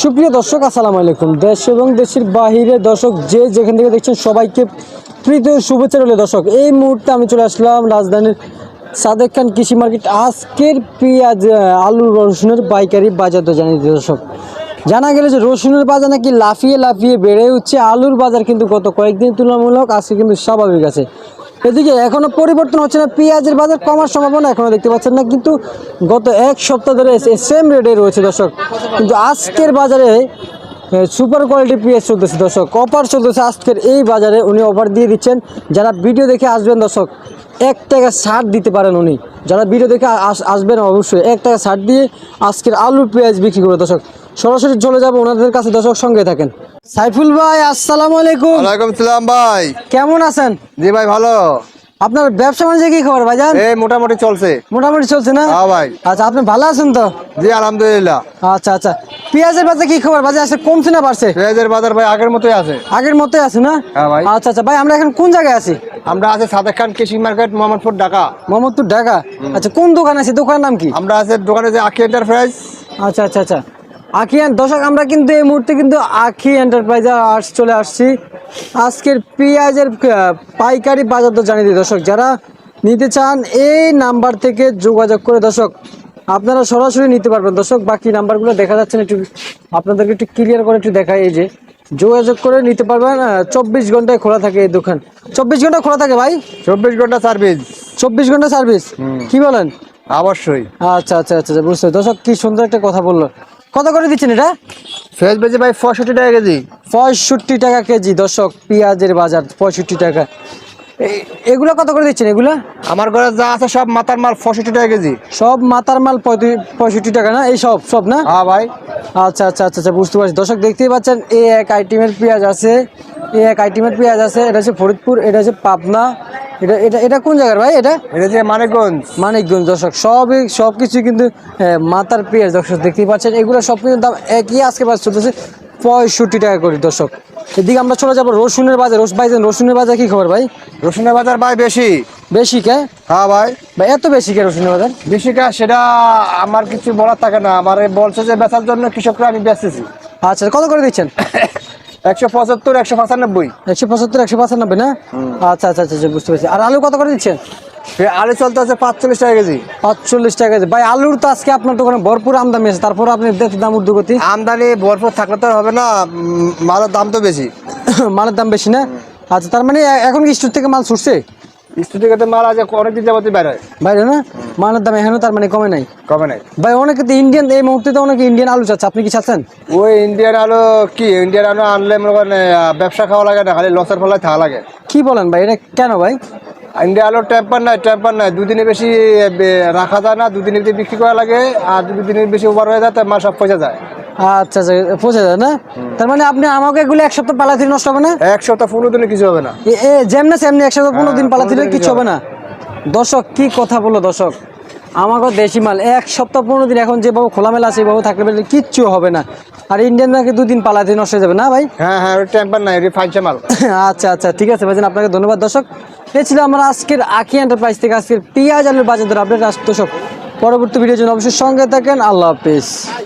সুপ্রিয় দর্শক, আসসালামু আলাইকুম। দেশ এবং দেশের বাহিরে দর্শক, যে যেখান থেকে দেখছেন সবাইকে প্রীতি শুভেচ্ছা রইল। দর্শক, এই মুহূর্তে আমি চলে আসলাম রাজধানীর সাদেক খান কৃষি মার্কেট। আজকের পেঁয়াজ আলু, রসুনের পাইকারি বাজার তো জানিয়ে দর্শক। জানা গেল যে রসুনের বাজার নাকি লাফিয়ে লাফিয়ে বেড়ে উঠছে। আলুর বাজার কিন্তু গত কয়েকদিন তুলনামূলক আজকে কিন্তু স্বাভাবিক আছে। এদিকে এখনও পরিবর্তন হচ্ছে না, পেঁয়াজের বাজার কমার সম্ভাবনা এখনও দেখতে পাচ্ছেন না, কিন্তু গত এক সপ্তাহ ধরে সেম রেটে রয়েছে দর্শক। কিন্তু আজকের বাজারে সুপার কোয়ালিটি পেঁয়াজ চলতেছে দর্শক অফার চলতেছে। আজকের এই বাজারে উনি অফার দিয়ে দিচ্ছেন। যারা ভিডিও দেখে আসবেন দর্শক, এক টাকা ছাড় দিতে পারেন উনি। যারা ভিডিও দেখে আস- আসবেন অবশ্যই এক টাকা ছাড় দিয়ে আজকের আলু পেঁয়াজ বিক্রি করে দর্শক। সরাসরি চলে যাব ওনাদের কাছে দর্শক, সঙ্গে থাকেন। সাইফুল ভাই আসসালামু আলাইকুম। ওয়ালাইকুম সালাম ভাই। কেমন আছেন? জি ভাই ভালো। আপনার ব্যবসা বাণিজ্য কি খবর ভাইজান? এই মোটামুটি চলছে। মোটামুটি চলছে না? হ্যাঁ ভাই। আচ্ছা আপনি ভালো আছেন তো? জি আলহামদুলিল্লাহ। আচ্ছা আচ্ছা। পেঁয়াজের বাজার কি খবর বাজার আছে কমছে না বাড়ছে? পেঁয়াজের বাজার ভাই আগের মতোই আছে। আগের মতোই আছে না? হ্যাঁ ভাই। আচ্ছা আচ্ছা। ভাই আমরা এখন কোন জায়গায় আছি? আমরা আছে সাদেক খান কৃষি মার্কেট মোহাম্মদপুর ঢাকা। মোহাম্মদপুর ঢাকা। আচ্ছা কোন দোকান আছে দোকানের নাম কি? আমরা আছে দোকানে যে আখি এন্টারপ্রাইজ আচ্ছা আচ্ছা আচ্ছা। আখি এন- দর্শক আমরা কিন্তু এই মুহূর্তে কিন্তু আখি এন্টারপ্রাইজে আস চলে আসছি। আজকের পেঁয়াজের পাইকারি বাজার তো জানিয়ে দিই দর্শক যারা নিতে চান এই নাম্বার থেকে যোগাযোগ করে দর্শক আপনারা সরাসরি নিতে পারবেন। দর্শক বাকি নাম্বারগুলো দেখা যাচ্ছে না একটু আপনাদেরকে একটু ক্লিয়ার করে একটু দেখাই। এই যে যোগাযোগ করে নিতে পারবেন চব্বিশ ঘন্টায় খোলা থাকে এই দোকান। চব্বিশ ঘণ্টা খোলা থাকে ভাই? চব্বিশ ঘণ্টা সার্ভিস চব্বিশ ঘণ্টা সার্ভিস কি বলেন? অবশ্যই। আচ্ছা আচ্ছা আচ্ছা আচ্ছা, বুঝতে দর্শক কি সুন্দর একটা কথা বলল। কত করে দিচ্ছেন এটা? ফেস বেজে ভাই পঁয়ষট্টি টাকা কেজি। পঁয়ষট্টি টাকা কেজি দর্শক পেঁয়াজের বাজার পঁয়ষট্টি টাকা। এ- এগুলো কত করে দিচ্ছেন এগুলো? আমার ঘরে যা আছে সব মাথার মাল পঁয়ষট্টি টাকা কেজি। সব মাতার মাল পঁয়ষট্টি টাকা না? এই সব সব না? হ্যাঁ ভাই। আচ্ছা আচ্ছা আচ্ছা আচ্ছা বুঝতে পারছি। দর্শক দেখতেই পাচ্ছেন এই এক আইটেমের পেঁয়াজ আছে এই এক আইটেমের পেঁয়াজ আছে এটা হচ্ছে ফরিদপুর এটা হচ্ছে পাবনা। এটা এটা এটা কোন জায়গার ভাই এটা? এটা যে মানিকগঞ্জ। মানিকগঞ্জ দর্শক সবই সব কিছু কিন্তু মাথার পেঁয়াজ দর্শক দেখতেই পাচ্ছেন। এগুলো সব কিন্তু দাম একই আজকে বাজার চলতেছে পঁয়ষট্টি টাকা করে দর্শক। এদিকে আমরা চলে যাব রসুনের বাজার। রস ভাই রসুনের বাজার কি খবর ভাই? রসুনের বাজার ভাই বেশি। বেশি কে? হ্যাঁ ভাই। ভাই এত বেশি কে রসুনের বাজার? বেশি কা? সেটা আমার কিছু বলার থাকে না। আমার বলছে যে বেচার জন্য কৃষকরা আমি বেচতেছি। আচ্ছা কত করে দিচ্ছেন? একশো পঁচাত্তর একশো পঁচানব্বই। একশো পঁচাত্তর একশো পঁচানব্বই না? আচ্ছা আচ্ছা আচ্ছা আচ্ছা, বুঝতে পারছি। আর আলু কত করে দিচ্ছেন আলু চলতে আছে পাঁচচল্লিশ টাকা কেজি। পাঁচচল্লিশ টাকা কেজি। ভাই আলুর তো আজকে আপনার দোকানে ভরপুর আমদানি আছে। তারপর আপনি দেখতে দাম আমদানি ভরপুর থাকলে তো হবে না মালের দাম তো বেশি। মালের দাম বেশি না? আচ্ছা তার মানে এখন কি স্টোর থেকে মাল ছুটছে? স্টুডিওতে মাল বাইরে না? মালের দাম এখানে তার মানে কমে নাই। কমে নাই। ভাই অনেকে তো ইন্ডিয়ান এই মুহূর্তে তো অনেকে ইন্ডিয়ান আলু চাচ্ছে। আপনি কি চাচ্ছেন? ওই ইন্ডিয়ান আলু কি? ইন্ডিয়ান আলু আনলে মনে করেন ব্যবসা খাওয়া লাগে না খালি লসের ফলায় থাকা লাগে। কি বলেন ভাই এটা কেন ভাই? ইন্ডিয়া আলু টেম্পার নাই টেম্পার নাই। দুদিনে বেশি রাখা যায় না দুদিনের বেশি বিক্রি করা লাগে আর যদি দিনের বেশি ওভার হয়ে যায় তার মাল সব পয়সা যায়। আচ্ছা আচ্ছা পৌঁছে যায় না? তার মানে আপনি আমাকে এগুলো এক সপ্তাহ পালা দিলে নষ্ট হবে না? এক সপ্তাহ পনেরো দিনে কিছু হবে না। এ- এ যেমনি সেমনি এক সপ্তাহ পনেরো দিন পালা দিলে পনেরো কিছু হবে না। দর্শক কি কথা বলল দর্শক? আমাকে দেশি মাল এক সপ্তাহ পনেরো দিন এখন যেভাবে খোলামেলা আছে এইভাবে থাকলে কিচ্ছু হবে না। আর ইন্ডিয়ান নাকি দুদিন পালা দিয়ে নষ্ট হয়ে যাবে না ভাই? হ্যাঁ হ্যাঁ টেম্পার নাই ফাইনসা মাল। আচ্ছা আচ্ছা ঠিক আছে ভাইজান আপনাকে ধন্যবাদ দর্শক। এই ছিল আমার আজকের আখি এন্টারপ্রাইজ থেকে আজকের পেঁয়াজ আলুর বাজার দর আপডেট আসতো সব পরবর্তী ভিডিওর জন্য অবশ্যই সঙ্গে থাকেন। আল্লাহ হাফিজ।